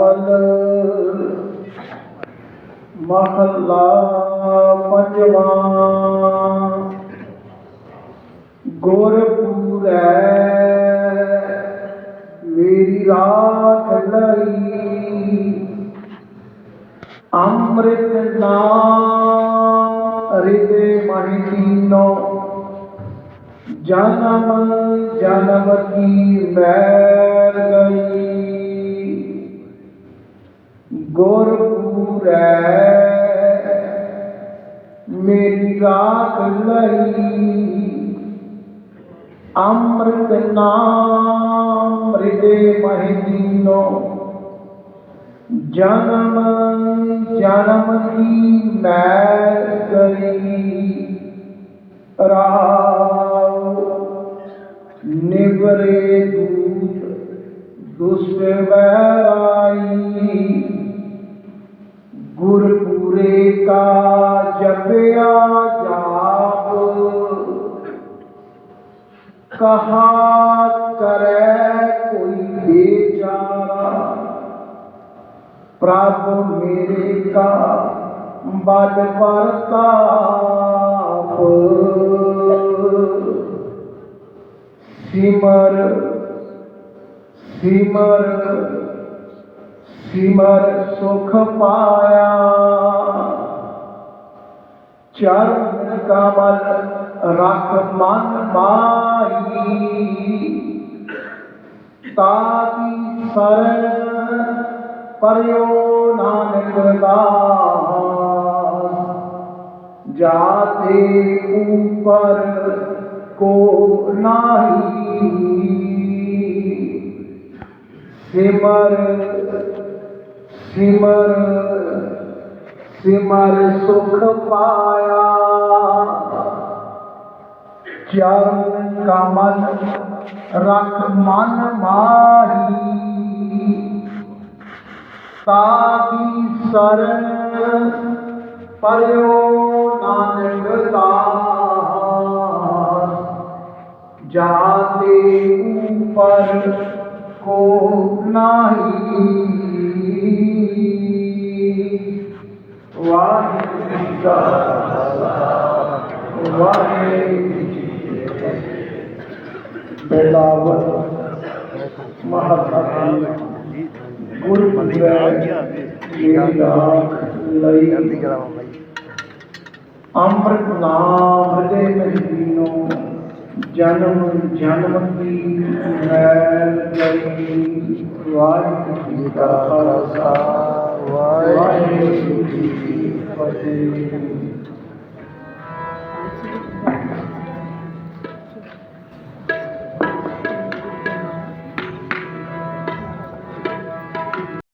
ਬਿਲਾਵਲ ਮਹੱਲਾ ਪੰਜਵਾਂ। ਗੁਰਪੂਰੈ ਮੇਰੀ ਰਾਖ ਲਈ ਅੰਮ੍ਰਿਤ ਨਾਮ ਹਿਰਦੇ ਮਹਿ ਦੀਨੋ ਜਨਮ ਜਨਮ ਕੀ ਮੈਲ ਗਈ। ਗੁਰਪੂਰੈ ਮੇਰੀ ਰਾਖ ਲਈ। ਅੰਮ੍ਰਿਤ ਨਾਮ ਹਿਰਦੇ ਮਹਿ ਜਨਮ ਜਨਮ ਦੀ ਮੈਂ ਕਰੀ। ਰਾਵ ਨਿਵਰੇ ਦੂਤ, ਦੁਸ਼ਟ ਵੈਰਾਈ। का जपिया जाप कहा करे कोई बेचारा प्रभु मेरे का बल प्रताप सिमर सिमर सिमर सुख चार का राखमान माई ताकी शरण परयो नानक दास। जाते ऊपर को नाही। सिमर सिमर सिमर सुख पाया। चरण कमल रख मन माही। ताकी शरण पयो नानक जाते ऊपर को नाही। ਵਾਹਿਗੁਰੂ ਜੀ ਕਾ ਖਾਲਸਾ। ਵਾਹਿਗੁਰੂ ਜੀ ਕੀ ਫਤਿਹ ਬੇਲਾਵਲ ਮਹਾਤਮਾ ਲਈ ਅੰਮ੍ਰਿਤ ਨਾਮ ਹਿਰਦੇ ਵਿੱਚ ਜਨਮ ਜਨਮ ਕੀ ਮੈਲ ਗਈ ਵਾਹਿਗੁਰੂ ਜੀ ਕਾ ਖਾਲਸਾ ਵਾਹਿਗੁਰੂ ਜੀ ਕੀ ਫਤਿਹ।